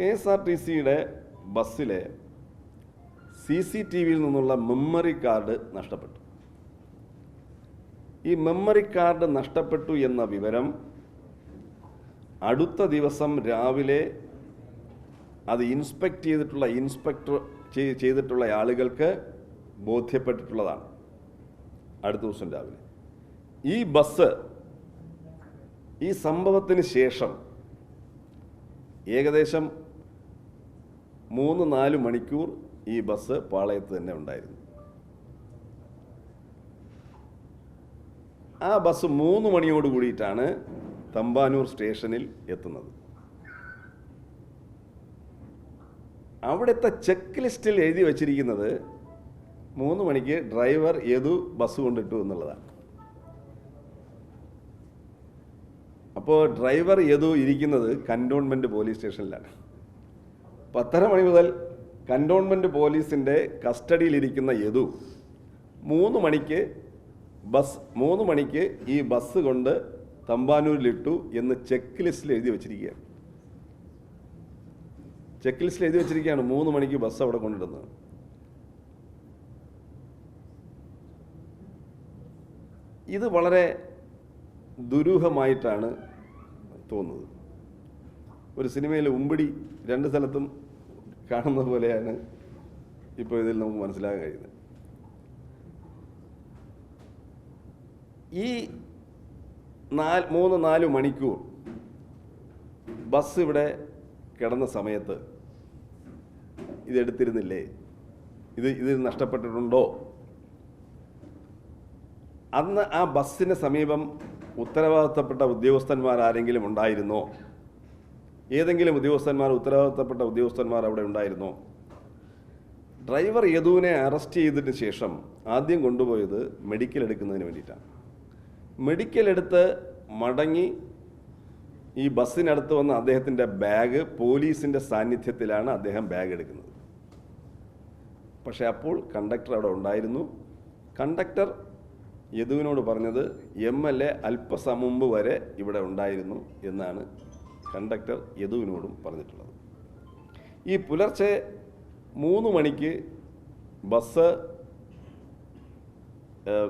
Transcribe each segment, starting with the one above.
K S R T സിയുടെ ബസ്സിലെ C C T വിയിൽ നിന്നുള്ള മെമ്മറി കാർഡ് നഷ്ടപ്പെട്ടു. ഈ മെമ്മറി കാർഡ് നഷ്ടപ്പെട്ടു എന്ന വിവരം അടുത്ത ദിവസം രാവിലെ അത് ഇൻസ്പെക്ട് ചെയ്തിട്ടുള്ള ഇൻസ്പെക്ടർ ചെയ്തിട്ടുള്ള ആളുകൾക്ക് ബോധ്യപ്പെട്ടിട്ടുള്ളതാണ് അടുത്ത ദിവസം രാവിലെ. ഈ ബസ് ഈ സംഭവത്തിന് ശേഷം ഏകദേശം മൂന്ന് നാല് മണിക്കൂർ ഈ ബസ് പാളയത്ത് തന്നെ ഉണ്ടായിരുന്നു. ആ ബസ് മൂന്ന് മണിയോട് കൂടിയിട്ടാണ് തമ്പാനൂർ സ്റ്റേഷനിൽ എത്തുന്നത്. അവിടുത്തെ ചെക്ക് ലിസ്റ്റിൽ എഴുതി വച്ചിരിക്കുന്നത് മൂന്ന് മണിക്ക് ഡ്രൈവർ ഏതു ബസ് കൊണ്ടിട്ടു എന്നുള്ളതാണ്. അപ്പോൾ ഡ്രൈവർ ഏതു ഇരിക്കുന്നത് കന്റോൺമെന്റ് പോലീസ് സ്റ്റേഷനിലാണ്. പത്തര മണി മുതൽ കന്റോൺമെന്റ് പോലീസിന്റെ കസ്റ്റഡിയിലിരിക്കുന്ന യദു മൂന്ന് മണിക്ക് ബസ് മൂന്ന് മണിക്ക് ഈ ബസ് കൊണ്ട് തമ്പാനൂരിലിട്ടു എന്ന് ചെക്ക് ലിസ്റ്റിൽ എഴുതി വെച്ചിരിക്കുകയാണ്. ചെക്ക് ലിസ്റ്റിൽ എഴുതി വെച്ചിരിക്കുകയാണ് മൂന്ന് മണിക്ക് ബസ് അവിടെ കൊണ്ടിടുന്നത്. ഇത് വളരെ ദുരൂഹമായിട്ടാണ് തോന്നുന്നത്. ഒരു സിനിമയിൽ ഉമ്പിടി രണ്ട് സ്ഥലത്തും കാണുന്ന പോലെയാണ് ഇപ്പോൾ ഇതിൽ നമുക്ക് മനസ്സിലാക്കാൻ കഴിയുന്നത്. ഈ നാല് മൂന്ന് നാല് മണിക്കൂർ ബസ് ഇവിടെ കിടന്ന സമയത്ത് ഇതെടുത്തിരുന്നില്ലേ? ഇത് ഇത് നഷ്ടപ്പെട്ടിട്ടുണ്ടോ? അന്ന് ആ ബസ്സിന് സമീപം ഉത്തരവാദിത്തപ്പെട്ട ഉദ്യോഗസ്ഥന്മാർ ആരെങ്കിലും ഉണ്ടായിരുന്നോ? ഏതെങ്കിലും ഉദ്യോഗസ്ഥന്മാർ ഉത്തരവാദിത്തപ്പെട്ട ഉദ്യോഗസ്ഥന്മാർ അവിടെ ഉണ്ടായിരുന്നോ? ഡ്രൈവർ യദുവിനെ അറസ്റ്റ് ചെയ്തതിന് ശേഷം ആദ്യം കൊണ്ടുപോയത് മെഡിക്കൽ എടുക്കുന്നതിന് വേണ്ടിയിട്ടാണ്. മെഡിക്കൽ എടുത്ത് മടങ്ങി ഈ ബസ്സിനടുത്ത് വന്ന അദ്ദേഹത്തിന്റെ ബാഗ് പോലീസിന്റെ സാന്നിധ്യത്തിലാണ് അദ്ദേഹം ബാഗ് എടുക്കുന്നത്. പക്ഷേ അപ്പോൾ കണ്ടക്ടർ അവിടെ ഉണ്ടായിരുന്നു. കണ്ടക്ടർ യദുവിനോട് പറഞ്ഞത് എം എൽ എ അല്പസം മുമ്പ് വരെ ഇവിടെ ഉണ്ടായിരുന്നു എന്നാണ് കണ്ടക്ടർ യദുവിനോടും പറഞ്ഞിട്ടുള്ളത്. ഈ പുലർച്ചെ മൂന്ന് മണിക്ക് ബസ്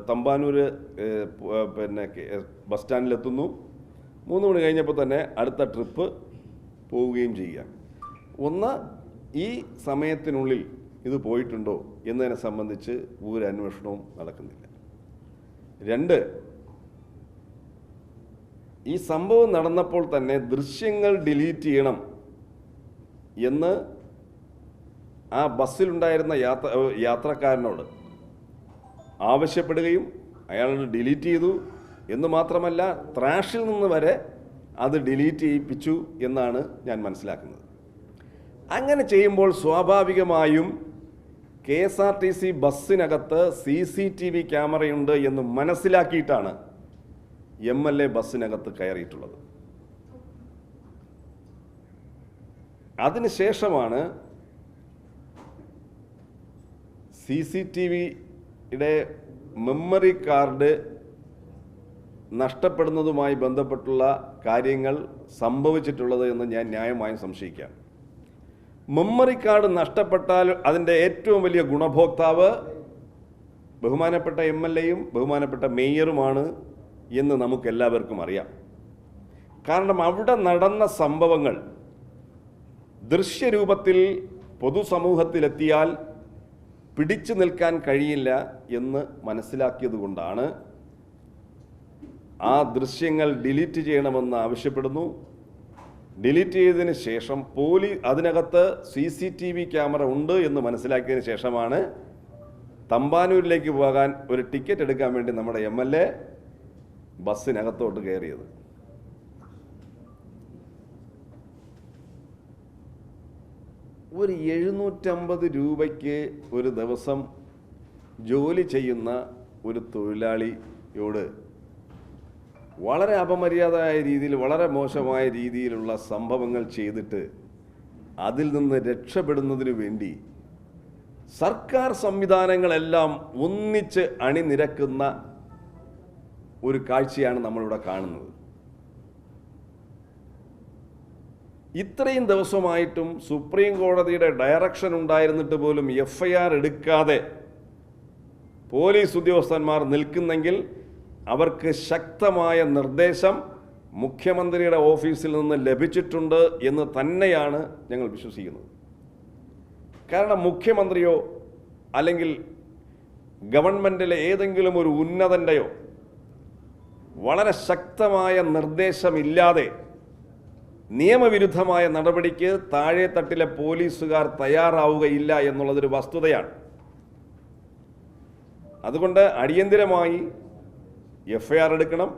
തമ്പാനൂർ പിന്നെ ബസ് സ്റ്റാൻഡിലെത്തുന്നു. മൂന്ന് മണി കഴിഞ്ഞപ്പോൾ തന്നെ അടുത്ത ട്രിപ്പ് പോവുകയും ചെയ്യുക ഒന്ന് ഈ സമയത്തിനുള്ളിൽ ഇത് പോയിട്ടുണ്ടോ എന്നതിനെ സംബന്ധിച്ച് ഒരു അന്വേഷണവും നടക്കുന്നില്ല. രണ്ട് ഈ സംഭവം നടന്നപ്പോൾ തന്നെ ദൃശ്യങ്ങൾ ഡിലീറ്റ് ചെയ്യണം എന്ന് ആ ബസ്സിലുണ്ടായിരുന്ന യാത്ര യാത്രക്കാരനോട് ആവശ്യപ്പെടുകയും അയാൾ ഡിലീറ്റ് ചെയ്തു എന്ന് മാത്രമല്ല ത്രാഷിൽ നിന്ന് വരെ അത് ഡിലീറ്റ് ചെയ്യിപ്പിച്ചു എന്നാണ് ഞാൻ മനസ്സിലാക്കുന്നത്. അങ്ങനെ ചെയ്യുമ്പോൾ സ്വാഭാവികമായും K S R T C ബസ്സിനകത്ത് C C T V ക്യാമറയുണ്ട് എന്ന് മനസ്സിലാക്കിയിട്ടാണ് എം എൽ എ ബസ്സിനകത്ത് കയറിയിട്ടുള്ളത്. അതിനുശേഷമാണ് സി സി ടി വിയുടെ മെമ്മറി കാർഡ് നഷ്ടപ്പെടുന്നതുമായി ബന്ധപ്പെട്ടുള്ള കാര്യങ്ങൾ സംഭവിച്ചിട്ടുള്ളത് എന്ന് ഞാൻ ന്യായമായും സംശയിക്കാം. മെമ്മറി കാർഡ് നഷ്ടപ്പെട്ടാൽ അതിന്റെ ഏറ്റവും വലിയ ഗുണഭോക്താവ് ബഹുമാനപ്പെട്ട എം എൽ എയും ബഹുമാനപ്പെട്ട മേയറുമാണ് എന്ന് നമുക്കെല്ലാവർക്കും അറിയാം. കാരണം അവിടെ നടന്ന സംഭവങ്ങൾ ദൃശ്യരൂപത്തിൽ പൊതുസമൂഹത്തിലെത്തിയാൽ പിടിച്ചു നിൽക്കാൻ കഴിയില്ല എന്ന് മനസ്സിലാക്കിയതുകൊണ്ടാണ് ആ ദൃശ്യങ്ങൾ ഡിലീറ്റ് ചെയ്യണമെന്ന് ആവശ്യപ്പെടുന്നു. ഡിലീറ്റ് ചെയ്തതിന് ശേഷം പോലീസ് അതിനകത്ത് C C T V camera ഉണ്ട് എന്ന് മനസ്സിലാക്കിയതിന് ശേഷമാണ് തമ്പാനൂരിലേക്ക് പോകാൻ ഒരു ടിക്കറ്റ് എടുക്കാൻ വേണ്ടി നമ്മുടെ എം എൽ എ ബസ്സിനകത്തോട്ട് കയറിയത് ഒരു എഴുന്നൂറ്റമ്പത് രൂപയ്ക്ക് ഒരു ദിവസം ജോലി ചെയ്യുന്ന ഒരു തൊഴിലാളിയോട് വളരെ അപമര്യാദയായ രീതിയിൽ വളരെ മോശമായ രീതിയിലുള്ള സംഭവങ്ങൾ ചെയ്തിട്ട് അതിൽ നിന്ന് രക്ഷപ്പെടുന്നതിനു വേണ്ടി സർക്കാർ സംവിധാനങ്ങളെല്ലാം ഒന്നിച്ച് അണിനിരക്കുന്ന ഒരു കാഴ്ചയാണ് നമ്മളിവിടെ കാണുന്നത്. ഇത്രയും ദിവസമായിട്ടും സുപ്രീം കോടതിയുടെ ഡയറക്ഷൻ ഉണ്ടായിരുന്നിട്ട് പോലും എഫ് ഐ ആർ എടുക്കാതെ പോലീസ് ഉദ്യോഗസ്ഥന്മാർ നിൽക്കുന്നെങ്കിൽ അവർക്ക് ശക്തമായ നിർദ്ദേശം മുഖ്യമന്ത്രിയുടെ ഓഫീസിൽ നിന്ന് ലഭിച്ചിട്ടുണ്ട് എന്ന് തന്നെയാണ് ഞങ്ങൾ വിശ്വസിക്കുന്നത്. കാരണം മുഖ്യമന്ത്രിയോ അല്ലെങ്കിൽ ഗവൺമെന്റിലെ ഏതെങ്കിലും ഒരു ഉന്നതന്റെയോ വളരെ ശക്തമായ നിർദ്ദേശമില്ലാതെ നിയമവിരുദ്ധമായ നടപടിക്ക് താഴെ തട്ടിലെ പോലീസുകാർ തയ്യാറാവുകയില്ല എന്നുള്ളതൊരു വസ്തുതയാണ്. അതുകൊണ്ട് അടിയന്തിരമായി എഫ് ഐ ആർ എടുക്കണം.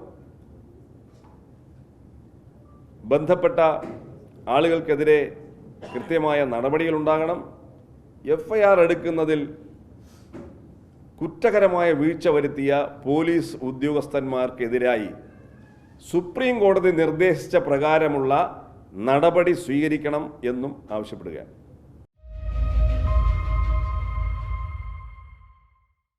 ബന്ധപ്പെട്ട ആളുകൾക്കെതിരെ കൃത്യമായ നടപടികൾ ഉണ്ടാകണം. എഫ് ഐ ആർ എടുക്കുന്നതിൽ കുറ്റകരമായ വീഴ്ച വരുത്തിയ പോലീസ് ഉദ്യോഗസ്ഥന്മാർക്കെതിരായി സുപ്രീം കോടതി നിർദ്ദേശിച്ച പ്രകാരമുള്ള നടപടി സ്വീകരിക്കണം എന്നും ആവശ്യപ്പെടുകയാണ്.